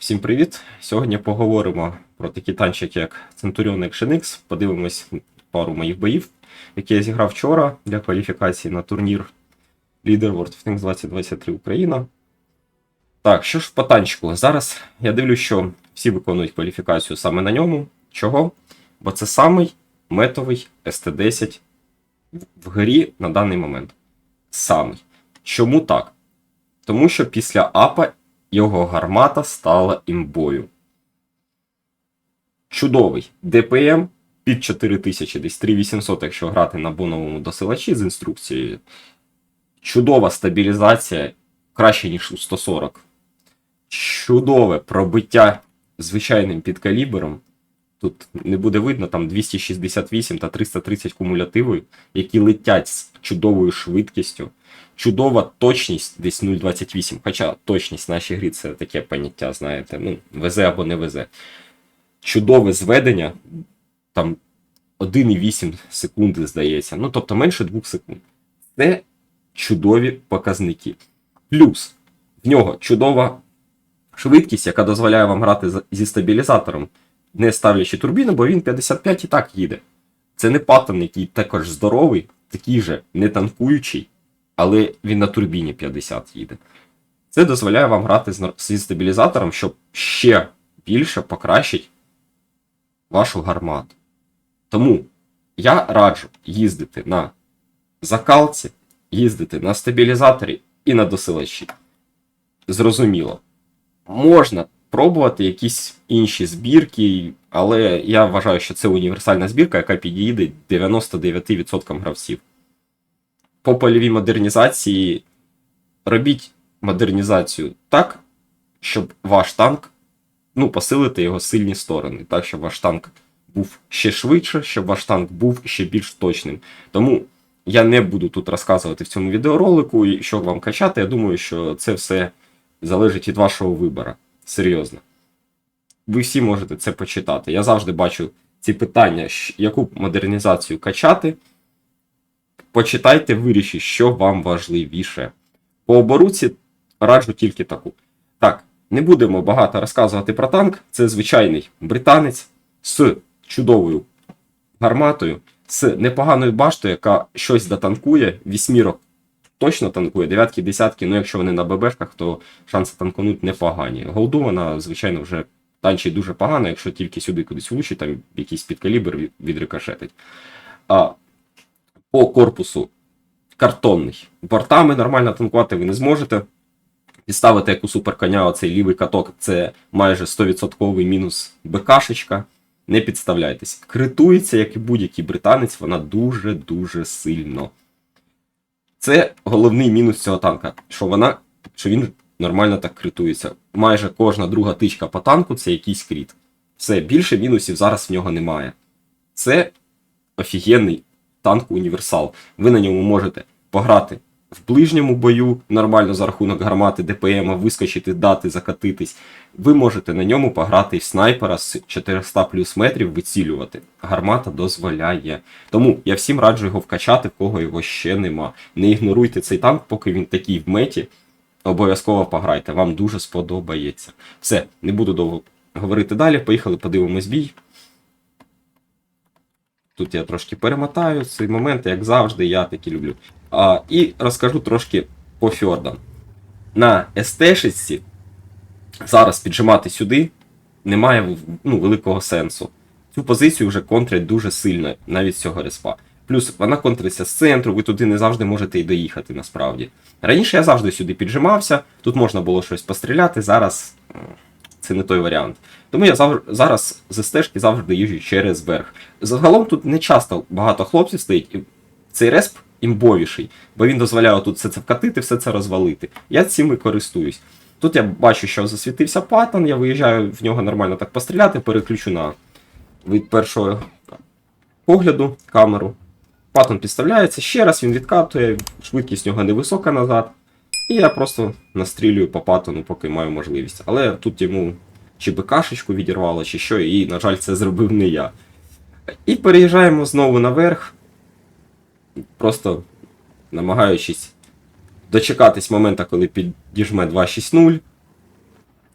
Всім привіт! Сьогодні поговоримо про такі танчики, як Centurion Action X. Подивимось пару моїх боїв, які я зіграв вчора для кваліфікації на турнір Leader World Tanks 2023 Україна. Так, що ж по танчику? Зараз я дивлюсь, що всі виконують кваліфікацію саме на ньому. Чого? Бо це самий метовий ST10 в- в грі на даний момент. Самий. Чому так? Тому що після АПА його гармата стала імбою. Чудовий ДПМ під 4000, десь 3800, якщо грати на боновому досилачі з інструкцією. Чудова стабілізація, краще, ніж у 140. Чудове пробиття звичайним підкалібером. Тут не буде видно, там 268 та 330 кумулятивів, які летять з чудовою швидкістю. Чудова точність десь 0,28. Хоча точність в нашій грі це таке поняття, знаєте, ну, везе або не везе. Чудове зведення, там 1,8 секунди, здається. Ну, тобто менше 2 секунд. Це чудові показники. Плюс в нього чудова швидкість, яка дозволяє вам грати зі стабілізатором, не ставлячи турбіну, бо він 55 і так їде. Це не паттон, який також здоровий, такий же не танкуючий, але він на турбіні 50 їде. Це дозволяє вам грати зі стабілізатором, щоб ще більше покращити вашу гармату. Тому я раджу їздити на закалці, їздити на стабілізаторі і на досилачі. Зрозуміло. Можна пробувати якісь інші збірки, але я вважаю, що це універсальна збірка, яка підійде 99% гравців. По польовій модернізації робіть модернізацію так, щоб ваш танк, ну, посилити його сильні сторони, так, щоб ваш танк був ще швидше, щоб ваш танк був ще більш точним. Тому я не буду тут розказувати в цьому відеоролику, що вам качати. Я думаю, що це все залежить від вашого вибору. Серйозно. Ви всі можете це почитати. Я завжди бачу ці питання, яку модернізацію качати. Почитайте, вирішіть, що вам важливіше. По оборуці раджу тільки таку. Так, не будемо багато розказувати про танк. Це звичайний британець з чудовою гарматою, з непоганою баштою, яка щось дотанкує. Вісьмірок точно танкує, дев'ятки, десятки, ну якщо вони на ББшках, то шанси танкануть непогані. Голду вона, звичайно, вже танчить дуже погано, якщо тільки сюди кудись влучить, там якийсь підкалібр відрикошетить. А по корпусу картонний. Бортами нормально танкувати ви не зможете. Підставити як у суперконя оцей лівий каток, це майже 100% мінус БКшечка. Не підставляйтесь. Критується, як і будь-який британець, вона дуже-дуже сильно. Це головний мінус цього танка, що вона, що він нормально так критується. Майже кожна друга тичка по танку це якийсь кріт. Все, більше мінусів зараз в нього немає. Це офігенний танк універсал. Ви на ньому можете пограти в ближньому бою нормально за рахунок гармати ДПМ, вискочити, дати, закатитись. Ви можете на ньому пограти снайпера з 400 плюс метрів вицілювати. Гармата дозволяє. Тому я всім раджу його вкачати, в кого його ще нема. Не ігноруйте цей танк, поки він такий в меті. Обов'язково пограйте, вам дуже сподобається. Все, не буду довго говорити далі. Поїхали, подивимось бій. Тут я трошки перемотаю цей момент, як завжди, я такі люблю. А, і розкажу трошки по фьордам. На СТ-шечці зараз піджимати сюди немає ну, великого сенсу. Цю позицію вже контрять дуже сильно, навіть з цього респа. Плюс вона контриться з центру, ви туди не завжди можете і доїхати насправді. Раніше я завжди сюди піджимався, тут можна було щось постріляти, зараз це не той варіант. Тому я зав... зараз з стежки завжди їжджу через верх. Загалом тут не часто багато хлопців стоїть. і Цей респ імбовіший, бо він дозволяє тут все це вкатити, все це розвалити. Я цим і користуюсь. Тут я бачу, що засвітився паттон, я виїжджаю в нього нормально так постріляти, переключу на від першого погляду камеру. Паттон підставляється, ще раз він відкатує, швидкість нього невисока назад. І я просто настрілюю по паттону, поки маю можливість. Але тут йому чи БКшечку відірвало, чи що, і, на жаль, це зробив не я. І переїжджаємо знову наверх, просто намагаючись дочекатись моменту, коли підіжме 2.6.0,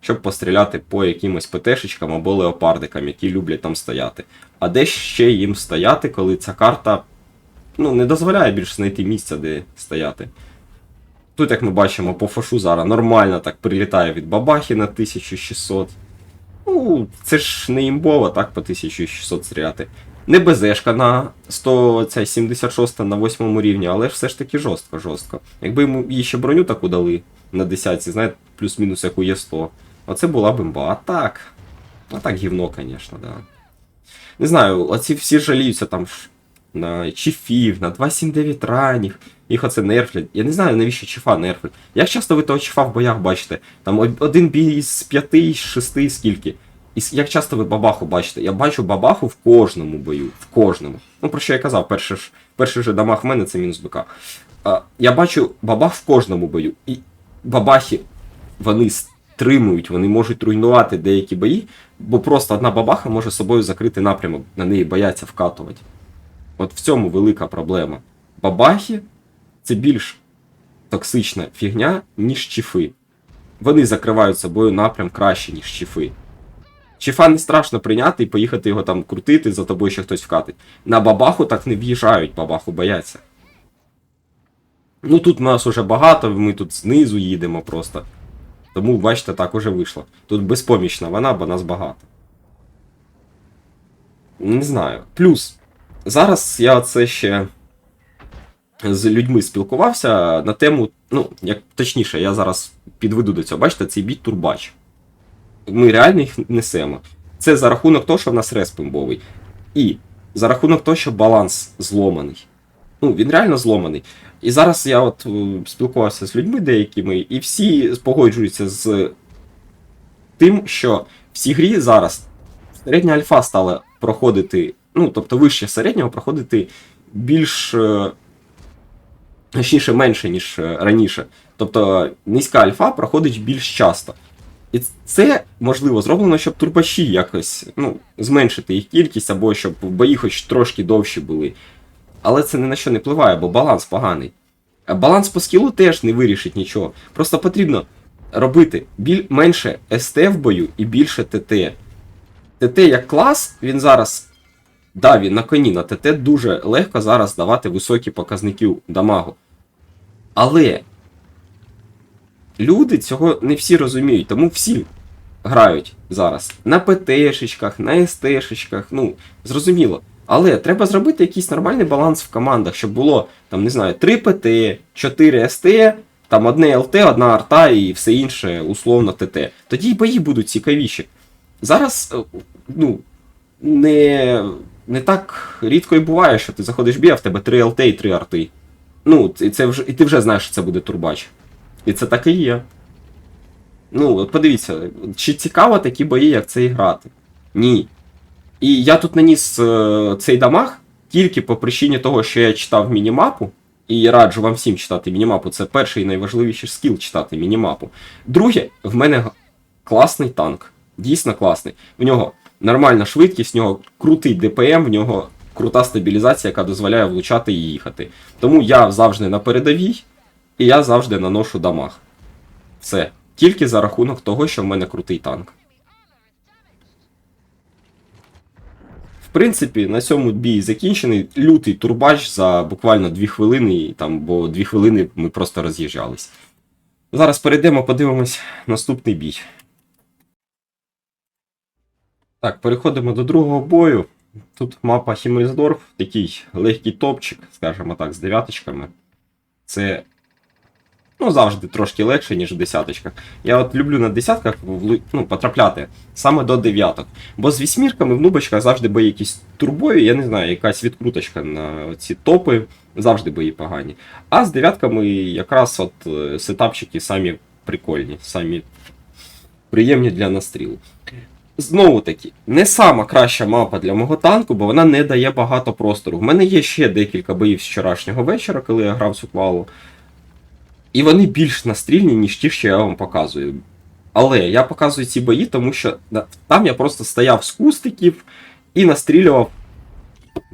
щоб постріляти по якимось ПТшечкам або леопардикам, які люблять там стояти. А де ще їм стояти, коли ця карта ну, не дозволяє більше знайти місця, де стояти. Тут, як ми бачимо, по фашу зараз нормально так прилітає від бабахи на 1600. Ну, це ж не імбово, так, по 1600 стріляти. Не безешка на 100, ця 76 на 8 рівні, але все ж таки жорстко, жорстко. Якби йому їй ще броню таку дали на 10, знаєте, плюс-мінус яку є 100, оце була б імба. А так. А так гівно, звісно, да. Не знаю, оці всі жаліються там на чіфів, на 279 ранніх, їх оце нерфлять. Я не знаю, навіщо чіфа нерфлять. Як часто ви того чіфа в боях бачите? Там один бій з п'яти, з шести, скільки. І як часто ви бабаху бачите? Я бачу бабаху в кожному бою. В кожному. Ну, про що я казав, перший ж, перший же дамаг в мене це мінус БК. А, я бачу бабах в кожному бою. І бабахи, вони стримують, вони можуть руйнувати деякі бої, бо просто одна бабаха може собою закрити напрямок, на неї бояться вкатувати. От в цьому велика проблема. Бабахи це більш токсична фігня, ніж чіфи. Вони закривають собою напрям краще, ніж чіфи. Чіфа не страшно прийняти і поїхати його там крутити, за тобою ще хтось вкатить. На бабаху так не в'їжджають, бабаху бояться. Ну тут нас уже багато, ми тут знизу їдемо просто. Тому, бачите, так уже вийшло. Тут безпомічна вона, бо нас багато. Не знаю. Плюс, зараз я це ще з людьми спілкувався на тему, ну, як точніше, я зараз підведу до цього. Бачите, цей біт турбач. Ми реально їх несемо. Це за рахунок того, що в нас респ імбовий. І за рахунок того, що баланс зломаний. Ну, він реально зломаний. І зараз я от е, спілкувався з людьми деякими, і всі погоджуються з тим, що в цій грі зараз середня альфа стала проходити, ну, тобто вище середнього проходити більш. е, Точніше, менше, ніж е, раніше. Тобто низька альфа проходить більш часто. І це можливо зроблено, щоб турбачі якось ну, зменшити їх кількість, або щоб бої хоч трошки довші були. Але це ні на що не впливає, бо баланс поганий. Баланс по скілу теж не вирішить нічого. Просто потрібно робити біль... менше СТ в бою і більше ТТ. ТТ як клас, він зараз. Да, він на коні на ТТ дуже легко зараз давати високі показники дамагу. Але люди цього не всі розуміють, тому всі грають зараз на ПТшечках, на СТшечках, ну, зрозуміло. Але треба зробити якийсь нормальний баланс в командах, щоб було, там, не знаю, 3 ПТ, 4 СТ, там одне ЛТ, одна арта і все інше, условно ТТ. Тоді й бої будуть цікавіші. Зараз, е, ну, не, не так рідко і буває, що ти заходиш в бій, а в тебе 3 ЛТ і 3 арти. Ну, і, це вже, і ти вже знаєш, що це буде турбач. І це так і є. Ну, от подивіться, чи цікаво такі бої, як це і грати? Ні. І я тут наніс е, цей дамаг тільки по причині того, що я читав мінімапу. І я раджу вам всім читати мінімапу. Це перший і найважливіший скіл читати мінімапу. Друге, в мене класний танк. Дійсно класний. В нього нормальна швидкість, в нього крутий ДПМ, в нього крута стабілізація, яка дозволяє влучати і їхати. Тому я завжди на передовій, і я завжди наношу дамаг. Все. Тільки за рахунок того, що в мене крутий танк. В принципі, на цьому бій закінчений. Лютий турбач за буквально 2 хвилини, там, бо 2 хвилини ми просто роз'їжджались. Зараз перейдемо, подивимось наступний бій. Так, переходимо до другого бою. Тут мапа Хімельсдорф, такий легкий топчик, скажімо так, з дев'яточками. Це ну, завжди трошки легше, ніж в десяточках. Я от люблю на десятках ну, потрапляти саме до дев'яток. Бо з вісьмірками в нубочках завжди бої якісь турбові, я не знаю, якась відкруточка на ці топи, завжди бої погані. А з дев'ятками якраз от е, сетапчики самі прикольні, самі приємні для настрілу. Знову таки, не сама краща мапа для мого танку, бо вона не дає багато простору. В мене є ще декілька боїв з вчорашнього вечора, коли я грав цю квалу. І вони більш настрільні, ніж ті, що я вам показую. Але я показую ці бої, тому що там я просто стояв з кустиків і настрілював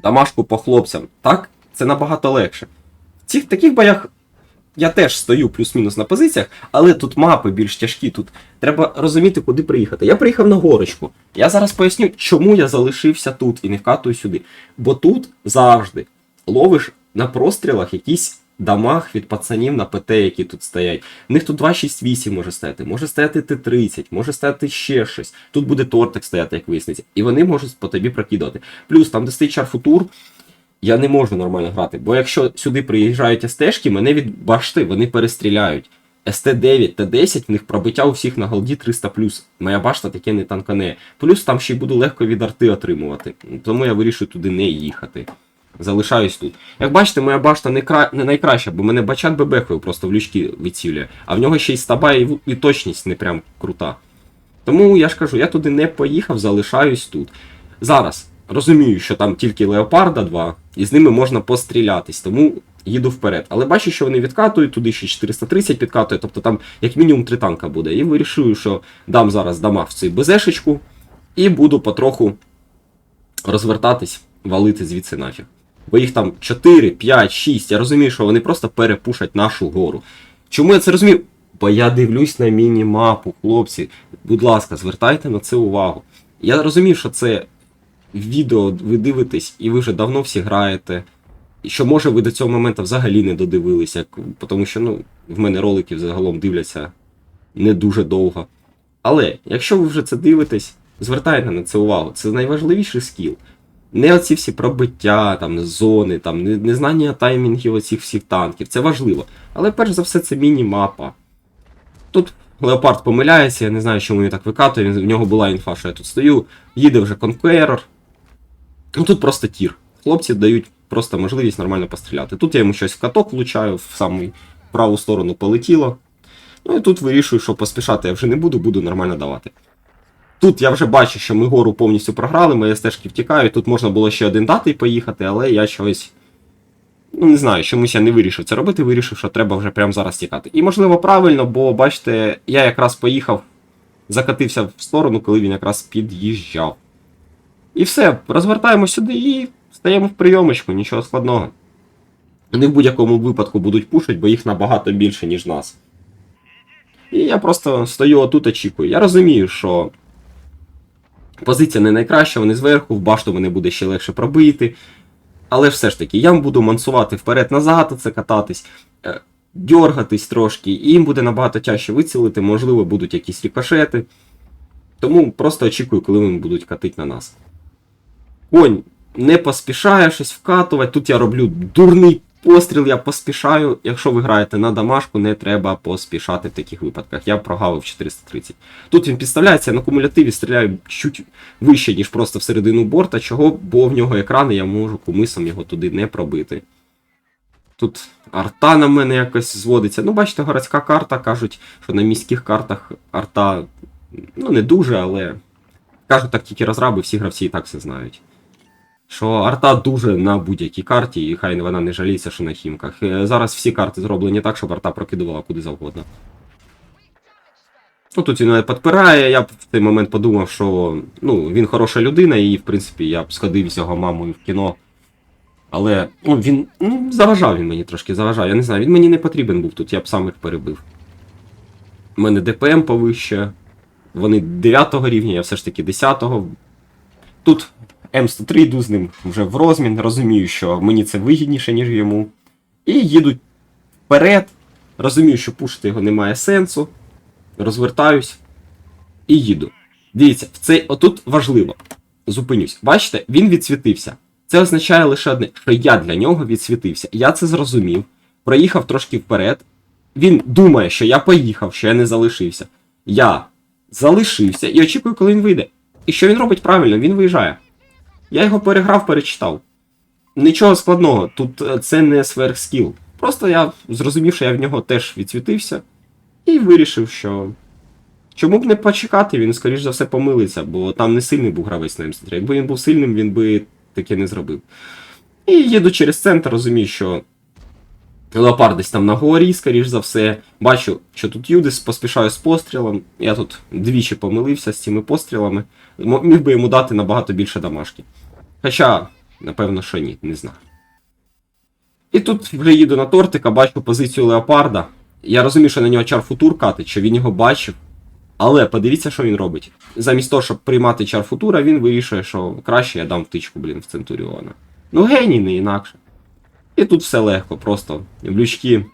дамашку по хлопцям. Так, це набагато легше. В цих таких боях я теж стою плюс-мінус на позиціях, але тут мапи більш тяжкі. Тут треба розуміти, куди приїхати. Я приїхав на горочку. Я зараз поясню, чому я залишився тут і не вкатую сюди. Бо тут завжди ловиш на прострілах якісь дамаг від пацанів на ПТ, які тут стоять. В них тут 268 може стояти, може стояти Т-30, може стояти ще щось. Тут буде тортик стояти, як виясниться. І вони можуть по тобі прокидати. Плюс там, де стоїть чарфутур, я не можу нормально грати. Бо якщо сюди приїжджають СТшки, мене від башти, вони перестріляють. СТ-9, Т-10, в них пробиття у всіх на голді 300 Моя башта таке не танкане. Плюс там ще й буду легко від арти отримувати. Тому я вирішую туди не їхати. Залишаюсь тут. Як бачите, моя башта не, кра... не найкраща, бо мене бачат бебехою просто в лючки вицілює. А в нього ще й стаба і, і точність не прям крута. Тому я ж кажу, я туди не поїхав, залишаюсь тут. Зараз розумію, що там тільки Леопарда 2, і з ними можна пострілятись, тому їду вперед. Але бачу, що вони відкатують, туди ще 430 підкатує, тобто там як мінімум три танка буде. І вирішую, що дам зараз дамаг в цей БЗшечку і буду потроху розвертатись, валити звідси нафіг. Бо їх там 4, 5, 6. Я розумію, що вони просто перепушать нашу гору. Чому я це розумію? Бо я дивлюсь на міні-мапу, хлопці. Будь ласка, звертайте на це увагу. Я розумію, що це відео ви дивитесь, і ви вже давно всі граєте. І що може ви до цього моменту взагалі не додивилися, тому що ну, в мене ролики загалом дивляться не дуже довго. Але якщо ви вже це дивитесь, звертайте на це увагу. Це найважливіший скіл. Не оці всі пробиття, там, зони, там, незнання таймінгів оцих всіх танків. Це важливо. Але перш за все це міні-мапа. Тут Леопард помиляється, я не знаю, чому він так викатує. В нього була інфа, що я тут стою. Їде вже Conqueror. Ну тут просто тір. Хлопці дають просто можливість нормально постріляти. Тут я йому щось в каток влучаю, в саму праву сторону полетіло. Ну і тут вирішую, що поспішати я вже не буду, буду нормально давати. Тут я вже бачу, що ми гору повністю програли, мої стежки втікають. Тут можна було ще один дати і поїхати, але я щось. Ну, не знаю, чомусь я не вирішив це робити, вирішив, що треба вже прямо зараз тікати. І можливо правильно, бо бачите, я якраз поїхав, закатився в сторону, коли він якраз під'їжджав. І все, розвертаємо сюди і стаємо в прийомочку, нічого складного. Вони в будь-якому випадку будуть пушити, бо їх набагато більше, ніж нас. І я просто стою отут, очікую. Я розумію, що позиція не найкраща, вони зверху, в башту мене буде ще легше пробити. Але все ж таки, я буду мансувати вперед-назад, це кататись, е, дьоргатись трошки, і їм буде набагато тяжче вицілити, можливо, будуть якісь рікошети. Тому просто очікую, коли вони будуть катити на нас. Конь не поспішає щось вкатувати. Тут я роблю дурний постріл, я поспішаю. Якщо ви граєте на дамашку, не треба поспішати в таких випадках. Я прогавив 430. Тут він підставляється, на кумулятиві стріляю чуть вище, ніж просто всередину борта. Чого? Бо в нього екрани, я можу кумисом його туди не пробити. Тут арта на мене якось зводиться. Ну, бачите, городська карта, кажуть, що на міських картах арта ну не дуже, але кажуть так тільки розраби, всі гравці і так все знають. Що арта дуже на будь-якій карті, і хай вона не жаліється, що на хімках. Е, Зараз всі карти зроблені так, щоб арта прокидувала куди завгодно. Ну тут він мене підпирає, я б в той момент подумав, що ну, він хороша людина, і в принципі я б сходив з його мамою в кіно. Але ну, він ну, заважав він мені трошки, заважав. Я не знаю, він мені не потрібен був тут, я б сам їх перебив. У мене ДПМ повище. Вони 9 рівня, я все ж таки 10-го. Тут М103 йду з ним вже в розмін, розумію, що мені це вигідніше, ніж йому. І їду вперед. Розумію, що пушити його немає сенсу. Розвертаюсь і їду. Дивіться, в цей отут важливо. Зупинюсь. Бачите, він відсвітився. Це означає лише одне, що я для нього відсвітився. Я це зрозумів. Проїхав трошки вперед. Він думає, що я поїхав, що я не залишився. Я залишився і очікую, коли він вийде. І що він робить правильно, він виїжджає. Я його переграв, перечитав. Нічого складного, тут е, це не сверхскіл. Просто я зрозумів, що я в нього теж відсвітився, і вирішив, що. Чому б не почекати, він, скоріш за все, помилиться, бо там не сильний був гравець на М3. Якби він був сильним, він би таке не зробив. І їду через центр, розумію, що Леопард десь там на горі, скоріш за все. Бачу, що тут Юдис поспішаю з пострілом. Я тут двічі помилився з цими пострілами. Міг би йому дати набагато більше дамашки. Хоча, напевно, що ні, не знаю. І тут вже їду на тортика, бачу позицію леопарда. Я розумію, що на нього чар-футур катить, що він його бачив. Але подивіться, що він робить. Замість того, щоб приймати чар-футура, він вирішує, що краще я дам втичку, блін, в Центуріона. Ну, геній не інакше. І тут все легко, просто в лючки.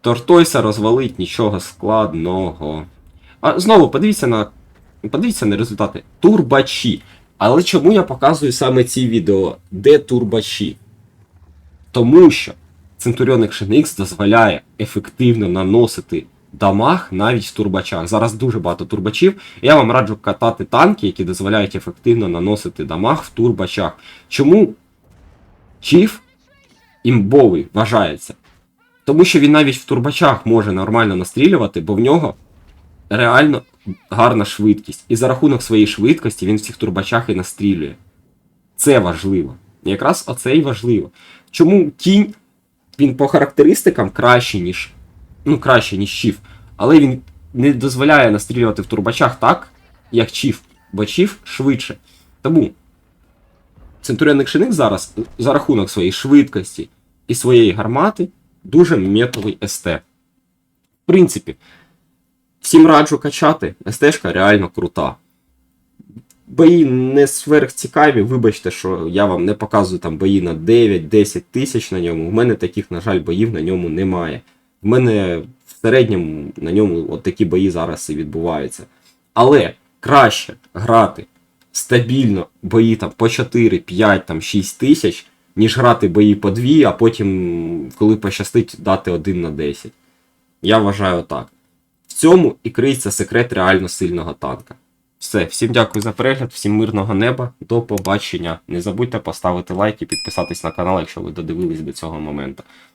Тортойса розвалить нічого складного. А знову подивіться на. Подивіться на результати. Турбачі. Але чому я показую саме ці відео? Де турбачі? Тому що Centurion Action X дозволяє ефективно наносити дамаг навіть в турбачах. Зараз дуже багато турбачів. Я вам раджу катати танки, які дозволяють ефективно наносити дамаг в турбачах. Чому Чіф імбовий вважається? Тому що він навіть в турбачах може нормально настрілювати, бо в нього реально гарна швидкість. І за рахунок своєї швидкості він в цих турбачах і настрілює. Це важливо. Якраз оце і важливо. Чому кінь він по характеристикам кращий, ніж. Ну, краще, ніж Чіф. Але він не дозволяє настрілювати в турбачах так, як Чіф, бо Чіф швидше. Тому Центуріон Екшеник зараз за рахунок своєї швидкості і своєї гармати дуже метовий СТ. В принципі, всім раджу качати, СТшка реально крута. Бої не сверхцікаві, вибачте, що я вам не показую там бої на 9-10 тисяч на ньому. У мене таких, на жаль, боїв на ньому немає. В мене в середньому на ньому от такі бої зараз і відбуваються. Але краще грати стабільно бої там по 4, 5, там 6 тисяч, ніж грати бої по 2, а потім, коли пощастить, дати 1 на 10. Я вважаю так. В цьому і криється секрет реально сильного танка. Все, всім дякую за перегляд, всім мирного неба, до побачення. Не забудьте поставити лайк і підписатись на канал, якщо ви додивились до цього моменту.